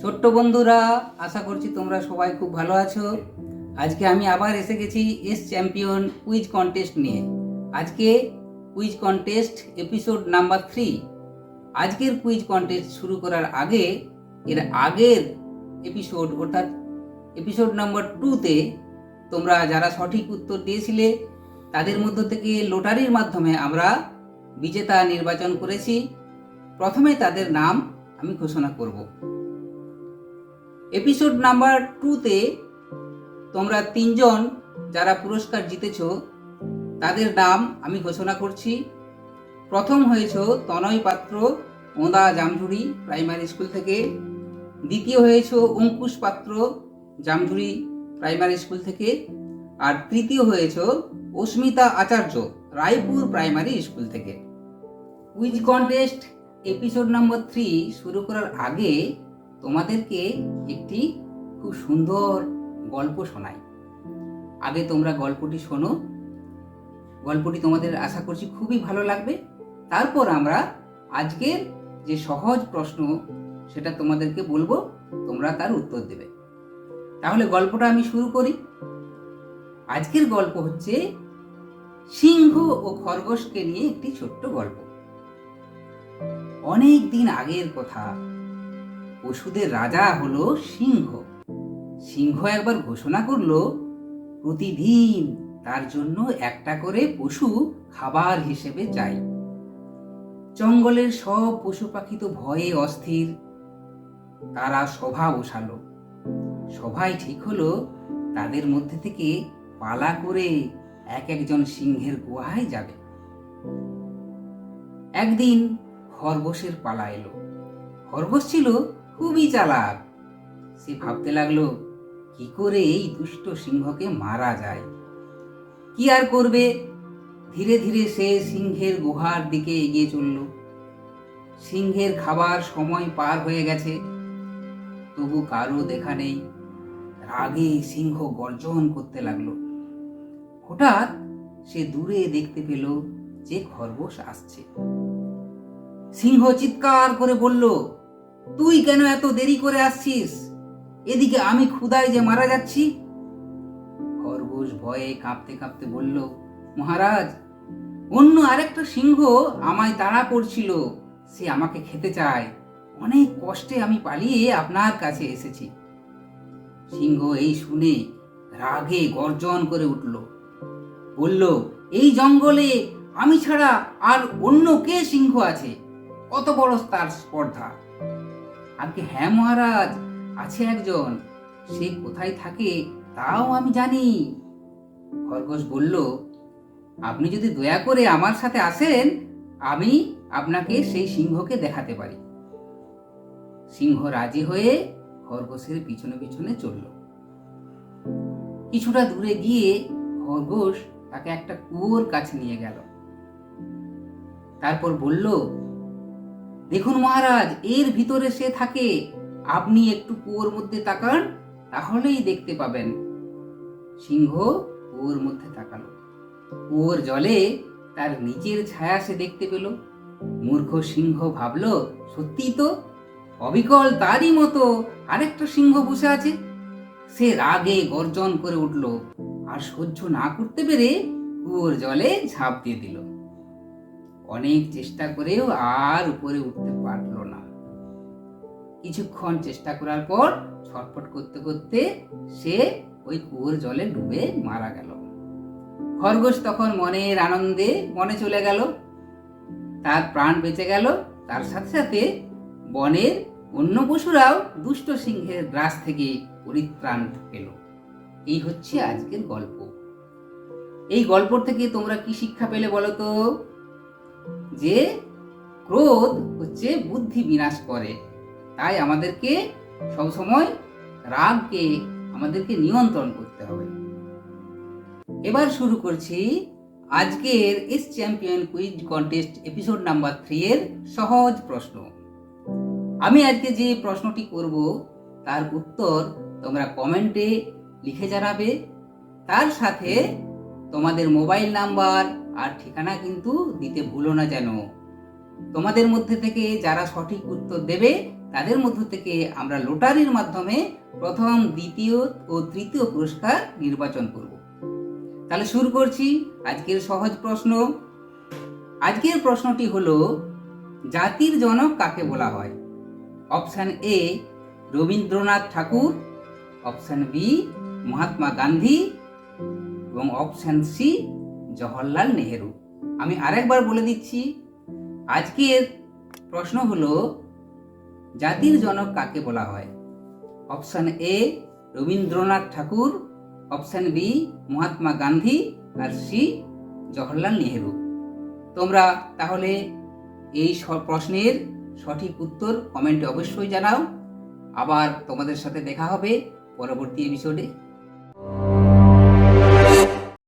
ছোট্ট বন্ধুরা, আশা করছি তোমরা সবাই খুব ভালো আছো। আজকে আমি আবার এসে গেছি এস চ্যাম্পিয়ন কুইজ কন্টেস্ট নিয়ে। আজকে quiz contest episode number three আজকের কুইজ কন্টেস্ট শুরু করার আগে, এর আগের এপিসোড অর্থাৎ এপিসোড নাম্বার টুতে তোমরা যারা সঠিক উত্তর দিয়েছিলে, তাদের মধ্য থেকে লোটারির মাধ্যমে আমরা বিজেতা নির্বাচন করেছি। প্রথমে তাদের নাম আমি ঘোষণা করব। এপিসোড নাম্বার টুতে তোমরা তিনজন যারা পুরস্কার জিতেছ, তাদের নাম আমি ঘোষণা করছি। প্রথম হয়েছ তনয় পাত্র, ওঁদা জামঝুড়ি প্রাইমারি স্কুল থেকে। দ্বিতীয় হয়েছ অঙ্কুশ পাত্র জামঝুড়ি প্রাইমারি স্কুল থেকে। আর তৃতীয় হয়েছ অস্মিতা আচার্য, রায়পুর প্রাইমারি স্কুল থেকে। Quiz contest episode number three শুরু করার আগে তোমাদেরকে একটি খুব সুন্দর গল্প শোনাই। আগে তোমরা গল্পটি শোনো। গল্পটি তোমাদের আশা করছি খুবই ভালো লাগবে। তারপর আমরা আজকের যে সহজ প্রশ্ন, সেটা তোমাদেরকে বলব, তোমরা তার উত্তর দেবে। তাহলে গল্পটা আমি শুরু করি। আজকের গল্প হচ্ছে সিংহ ও খরগোশকে নিয়ে একটি ছোট্ট গল্প। অনেক দিন আগের কথা পশুদের রাজা হলো সিংহ। সিংহ একবার ঘোষণা করল, প্রতিদিন তার জন্য একটা করে পশু খাবার হিসেবে চাই। জঙ্গলের সব পশু পাখি তো ভয়ে অস্থির। তারা সভা বসালো। সভায় ঠিক হলো, তাদের মধ্যে থেকে পালা করে এক একজন সিংহের গুহায় যাবে। একদিন খরগোশের পালা এলো। খরগোশ ছিল খুবই চালাক। সে ভাবতে লাগল, কি করে এই দুষ্ট সিংহকে মারা যায়? কি আর করবে? ধীরে ধীরে সে সিংহের গুহার দিকে এগিয়ে চলল। সিংহের খাবার সময় পার হয়ে গেছে। তবু কারও দেখা নেই। রাগে সিংহ গর্জন করতে লাগল। হঠাৎ সে দূরে দেখতে পেল যে খরগোশ আসছে। সিংহ চিৎকার করে বলল তুই কেন এত দেরি করে আসছিস? এদিকে আমি ক্ষুদায় যে মারা যাচ্ছি। খরগোশ ভয়ে কাঁপতে কাঁপতে বলল, মহারাজ, অন্য আরেকটা সিংহ আমায় তাড়া করছিল। সে আমাকে খেতে চায়। অনেক কষ্টে আমি পালিয়ে আপনার কাছে এসেছি। সিংহ এই শুনে রাগে গর্জন করে উঠল। বলল, এই জঙ্গলে আমি ছাড়া আর অন্য কে সিংহ আছে? কত বড় তার স্পর্ধা। আজকে হ্যাঁ মহারাজ, আছে একজন, সে কোথায় থাকে তাও আমি জানি। খরগোশ বলল, আপনি যদি দয়া করে আমার সাথে আসেন, আমি আপনাকে সেই সিংহকে দেখাতে পারি। সিংহ রাজি হয়ে খরগোশের পিছনে পিছনে চলল। কিছুটা দূরে গিয়ে খরগোশ তাকে একটা কুয়োর কাছে নিয়ে গেল। তারপর বলল দেখুন মহারাজ, এর ভিতরে সে থাকে। আপনি একটু কুয়োর মধ্যে তাকান, তাহলেই দেখতে পাবেন। সিংহ কুয়োর মধ্যে তাকালো। কুয়োর জলে তার নিচের ছায়া সে দেখতে পেল। মূর্খ সিংহ ভাবল সত্যি তো? অবিকল তারই মতো আরেকটা সিংহ বসে আছে। সে রাগে গর্জন করে উঠল আর সহ্য না করতে পেরে কুয়োর জলে ঝাঁপ দিয়ে দিল। অনেক চেষ্টা করেও আর উপরে উঠতে পারল না। কিছুক্ষণ চেষ্টা করার পর ছটফট করতে করতে সে ওই কুয়োর জলে ডুবে মারা গেল। খরগোশ তখন মনের আনন্দে মনে চলে গেল। তার প্রাণ বেঁচে গেল। তার সাথে সাথে বনের অন্য পশুরাও দুষ্ট সিংহের গ্রাস থেকে পরিত্রাণ পেল। এই হচ্ছে আজকের গল্প। এই গল্প থেকে তোমরা কি শিক্ষা পেলে বলো তো? যে ক্রোধ হচ্ছে বুদ্ধি বিনাশ করে। তাই আমাদেরকে সবসময় রাগকে আমাদেরকে নিয়ন্ত্রণ করতে হবে। এবার শুরু করছি আজকের ace champion quiz contest episode number three এর সহজ প্রশ্ন। আমি আজকে যে প্রশ্নটি করব, তার উত্তর তোমরা কমেন্টে লিখে জানাবে। তার সাথে তোমাদের মোবাইল নাম্বার আর ঠিকানা কিন্তু দিতে ভুলো না যেন। তোমাদের মধ্যে থেকে যারা সঠিক উত্তর দেবে, তাদের মধ্য থেকে আমরা লটারির মাধ্যমে প্রথম, দ্বিতীয় ও তৃতীয় পুরস্কার নির্বাচন করব। তাহলে শুরু করছি আজকের সহজ প্রশ্ন। আজকের প্রশ্নটি হলো, জাতির জনক কাকে বলা হয়? Option A, Rabindranath Thakur, option B, Mahatma Gandhi এবং অপশান সি জওহরলাল নেহেরু। আমি আরেকবার বলে দিচ্ছি, আজকের প্রশ্ন হলো, জাতির জনক কাকে বলা হয়? Option A, Rabindranath Thakur, option B, Mahatma Gandhi, R C, Jawaharlal Nehru. তোমরা তাহলে এই প্রশ্নের সঠিক উত্তর কমেন্টে অবশ্যই জানাও। আবার তোমাদের সাথে দেখা হবে পরবর্তী এপিসোডে